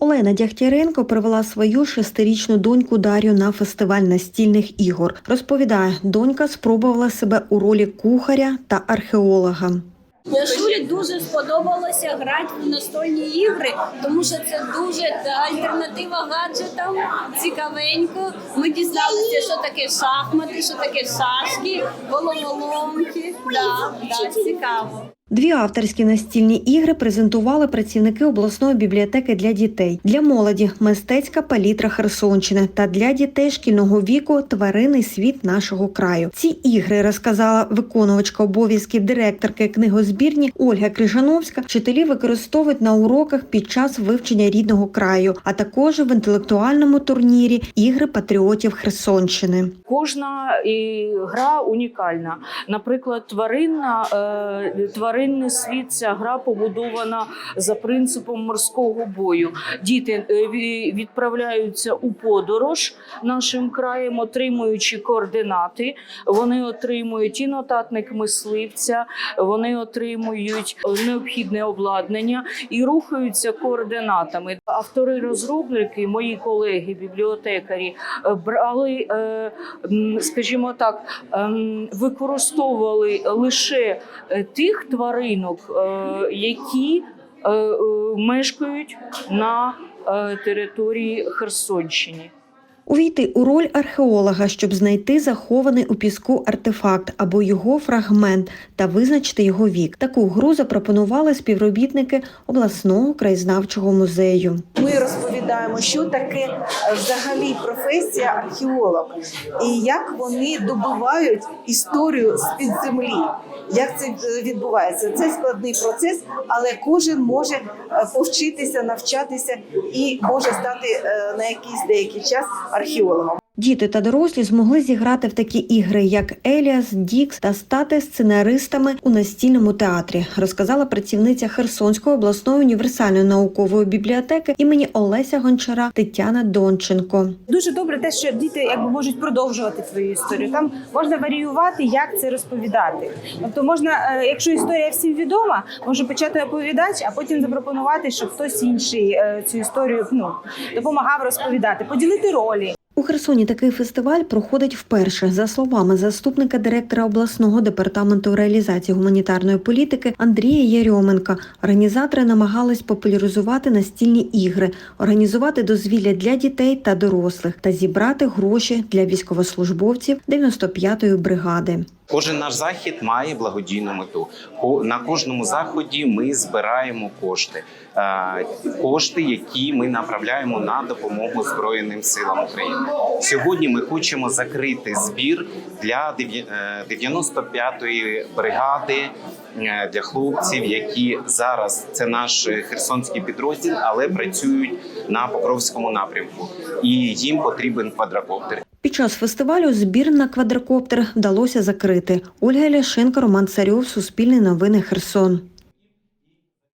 Олена Дягтяренко привела свою шестирічну доньку Дар'ю на фестиваль настільних ігор. Розповідає, донька спробувала себе у ролі кухаря та археолога. Яшулі дуже сподобалося грати в настольні ігри, тому що це дуже альтернатива гаджетам, цікавенько. Ми дізналися, що таке шахмати, що таке шашки, головоломки. Да, да, цікаво. Дві авторські настільні ігри презентували працівники обласної бібліотеки для дітей. Для молоді мистецька палітра Херсонщини та для дітей шкільного віку тваринний світ нашого краю. Ці ігри розказала виконувачка обов'язків директорки книгозбірні Ольга Крижановська. Вчителі використовують на уроках під час вивчення рідного краю, а також в інтелектуальному турнірі ігри патріотів Херсонщини. Кожна гра унікальна. Наприклад, тваринна е, тваринний світ. Ця гра побудована за принципом морського бою. Діти е, відправляються у подорож нашим краєм, отримуючи координати. Вони отримують і нотатник мисливця, вони отримують необхідне обладнання і рухаються координатами. Автори розробники, мої колеги, бібліотекарі, е, брали, скажімо так, ем, використовували лише е, тих тваринок, е, які е, мешкають на території Херсонщини. Увійти у роль археолога, щоб знайти захований у піску артефакт або його фрагмент та визначити його вік. Таку гру запропонували співробітники обласного краєзнавчого музею. Ми розповідаємо, що таке е, взагалі професія археолог і як вони добувають історію з під землі. Як це е, відбувається? Це складний процес, але кожен може е, повчитися, навчатися і може стати на якийсь деякий час археологом. Діти та дорослі змогли зіграти в такі ігри, як Еліас, Дікс та стати сценаристами у настільному театрі, розказала працівниця Херсонської обласної універсальної наукової бібліотеки імені Олеся Гончара Тетяна Донченко. Дуже добре те, що діти якби можуть продовжувати свою історію. Там можна варіювати, як це розповідати. Тобто, можна, е, якщо історія всім відома, може почати оповідач, а потім запропонувати, щоб хтось інший е, цю історію ну допомагав розповідати, поділити ролі. У Херсоні такий фестиваль проходить вперше. За словами заступника директора обласного департаменту реалізації гуманітарної політики Андрія Ярьоменка, організатори намагались популяризувати настільні ігри, організувати дозвілля для дітей та дорослих та зібрати гроші для військовослужбовців 95-ї бригади. Кожен наш захід має благодійну мету. На кожному заході ми збираємо кошти, кошти, які ми направляємо на допомогу Збройним силам України. Сьогодні ми хочемо закрити збір для дев'я- е, 95-ї бригади е, для хлопців, які зараз це наш херсонський підрозділ, але працюють на Покровському напрямку, і їм потрібен квадрокоптер. Під час фестивалю збір на квадрокоптер вдалося закрити. Ольга Ляшенко, Роман Царьов, Суспільне новини Херсон.